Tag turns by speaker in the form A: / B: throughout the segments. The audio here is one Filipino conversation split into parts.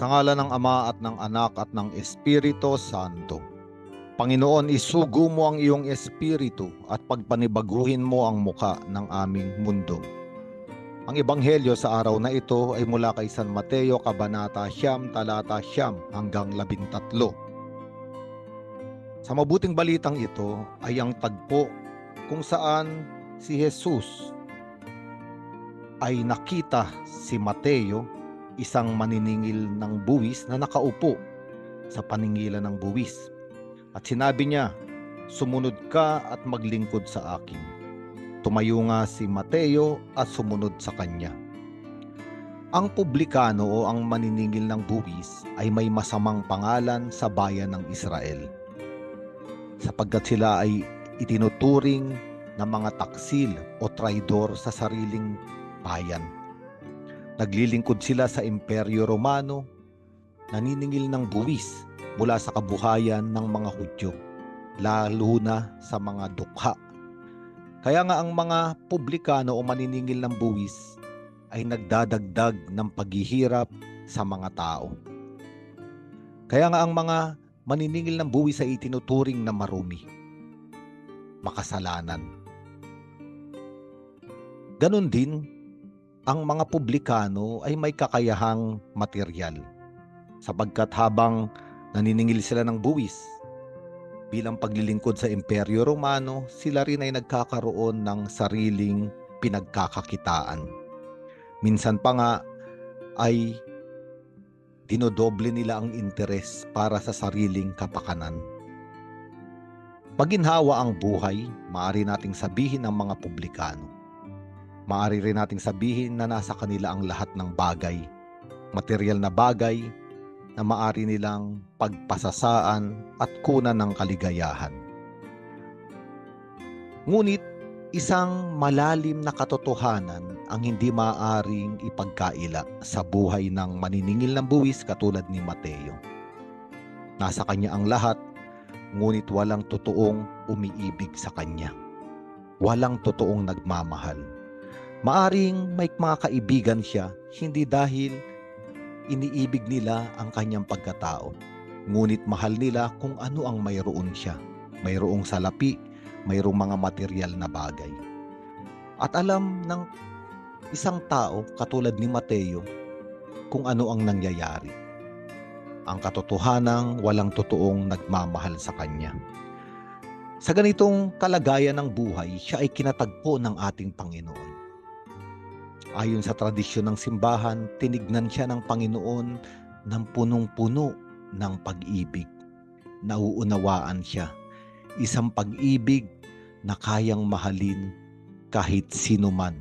A: Sa ngala ng Ama at ng Anak at ng Espiritu Santo. Panginoon, isugo mo ang iyong espiritu at pagpanibaguhin mo ang muka ng aming mundo. Ang ebanghelyo sa araw na ito ay mula kay San Mateo, Kabanata Siyam, Talata Siyam hanggang Labintatlo. Sa mabuting balitang ito ay ang tagpo kung saan si Jesus ay nakita si Mateo, isang maniningil ng buwis na nakaupo sa paningilan ng buwis. At sinabi niya, sumunod ka at maglingkod sa akin. Tumayo nga si Mateo at sumunod sa kanya. Ang publikano o ang maniningil ng buwis ay may masamang pangalan sa bayan ng Israel. Sapagkat sila ay itinuturing na mga taksil o traidor sa sariling bayan. Naglilingkod sila sa Imperyo Romano, naniningil ng buwis mula sa kabuhayan ng mga Hudyo, lalo na sa mga dukha. Kaya nga ang mga publikano o maniningil ng buwis ay nagdadagdag ng paghihirap sa mga tao. Kaya nga ang mga maniningil ng buwis ay itinuturing na marumi, makasalanan. Ganon din, ang mga publikano ay may kakayahang material sapagkat habang naniningil sila ng buwis bilang paglilingkod sa Imperyo Romano, sila rin ay nagkakaroon ng sariling pinagkakakitaan. Minsan pa nga ay dinodoble nila ang interes para sa sariling kapakanan. Paginhawa ang buhay, maaari nating sabihin ng mga publikano. Maaari rin nating sabihin na nasa kanila ang lahat ng bagay, material na bagay na maari nilang pagpasasaan at kunan ng kaligayahan. Ngunit isang malalim na katotohanan ang hindi maaring ipagkaila sa buhay ng maniningil ng buwis katulad ni Mateo. Nasa kanya ang lahat, ngunit walang totoong umiibig sa kanya. Walang totoong nagmamahal. Maaring may mga kaibigan siya, hindi dahil iniibig nila ang kanyang pagkatao. Ngunit mahal nila kung ano ang mayroon siya. Mayroong salapi, mayroong mga material na bagay. At alam ng isang tao katulad ni Mateo kung ano ang nangyayari. Ang katotohanang walang totoong nagmamahal sa kanya. Sa ganitong kalagayan ng buhay, siya ay kinatagpo ng ating Panginoon. Ayon sa tradisyon ng simbahan, tinignan siya ng Panginoon ng punong-puno ng pag-ibig. Nauunawaan siya. Isang pag-ibig na kayang mahalin kahit sino man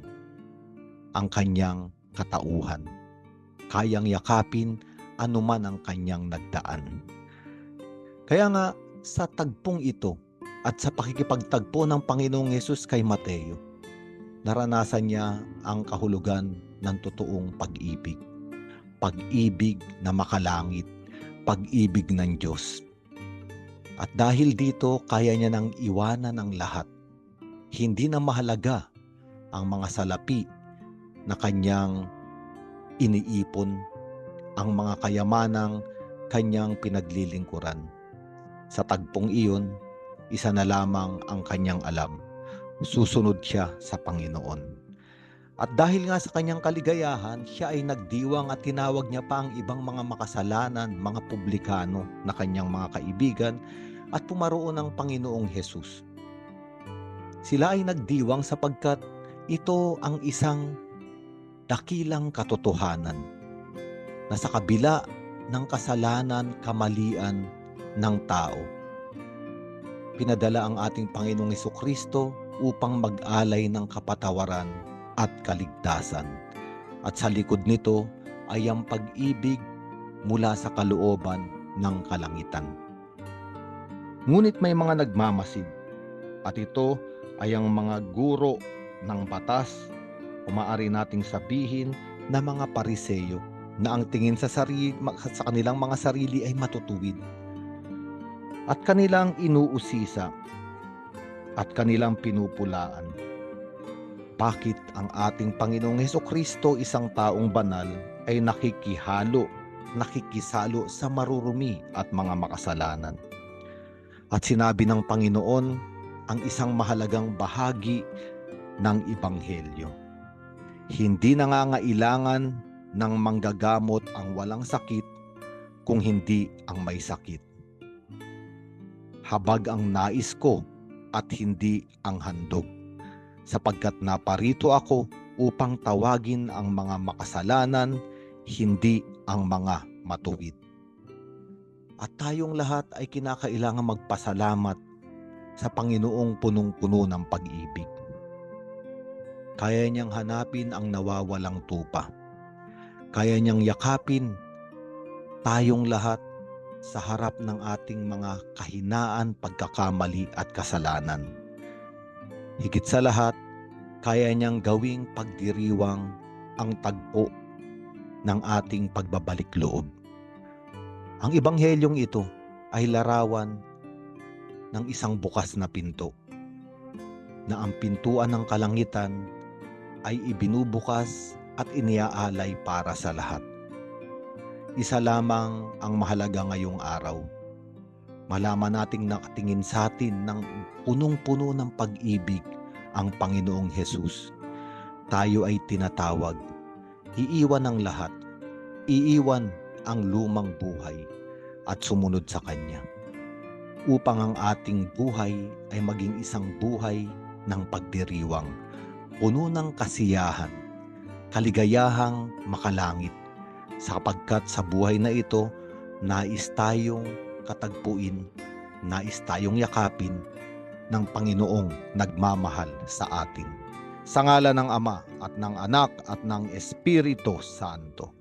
A: ang kanyang katauhan. Kayang yakapin anuman ang kanyang nagdaan. Kaya nga sa tagpong ito at sa pakikipagtagpo ng Panginoong Yesus kay Mateo, naranasan niya ang kahulugan ng totoong pag-ibig. Pag-ibig na makalangit, pag-ibig ng Diyos. At dahil dito, kaya niya nang iwanan ang lahat. Hindi na mahalaga ang mga salapi na kanyang iniipon, ang mga kayamanang kanyang pinaglilingkuran. Sa tagpong iyon, isa na lamang ang kanyang alam susunod siya sa Panginoon. At dahil nga sa kanyang kaligayahan, siya ay nagdiwang at tinawag niya pa ang ibang mga makasalanan, mga publikano na kanyang mga kaibigan at pumaroon ng Panginoong Hesus. Sila ay nagdiwang sapagkat ito ang isang dakilang katotohanan na sa kabila ng kasalanan, kamalian ng tao, pinadala ang ating Panginoong Kristo upang mag-alay ng kapatawaran at kaligtasan. At sa likod nito ay ang pag-ibig mula sa kalooban ng kalangitan. Ngunit may mga nagmamasid at ito ay ang mga guro ng batas o maaari nating sabihin na mga pariseyo na ang tingin sa, sarili, sa kanilang mga sarili ay matutuwid at kanilang inuusisa at kanilang pinupulaan. Bakit ang ating Panginoong Heso Kristo isang taong banal ay nakikihalo nakikisalo sa marurumi at mga makasalanan. At sinabi ng Panginoon ang isang mahalagang bahagi ng Ibanghelyo. Hindi nangangailangan ng manggagamot ang walang sakit kung hindi ang may sakit. Habag ang nais ko at hindi ang handog, sapagkat naparito ako upang tawagin ang mga makasalanan, hindi ang mga matuwid. At tayong lahat ay kinakailangan magpasalamat sa Panginoong punong-puno ng pag-ibig. Kaya niyang hanapin ang nawawalang tupa. Kaya niyang yakapin tayong lahat sa harap ng ating mga kahinaan, pagkakamali at kasalanan. Higit sa lahat, kaya niyang gawing pagdiriwang ang tagpo ng ating pagbabalik loob. Ang ibanghelyong ito ay larawan ng isang bukas na pinto na ang pintuan ng kalangitan ay ibinubukas at iniaalay para sa lahat. Isa lamang ang mahalaga ngayong araw. Malaman nating nakatingin sa atin ng punong-puno ng pag-ibig ang Panginoong Hesus. Tayo ay tinatawag. Iiwan ang lahat. Iiwan ang lumang buhay at sumunod sa Kanya. Upang ang ating buhay ay maging isang buhay ng pagdiriwang, puno ng kasiyahan, kaligayahang makalangit, sapagkat sa buhay na ito, nais tayong katagpuin, nais tayong yakapin ng Panginoong nagmamahal sa atin. Sa ngala ng Ama at ng Anak at ng Espiritu Santo.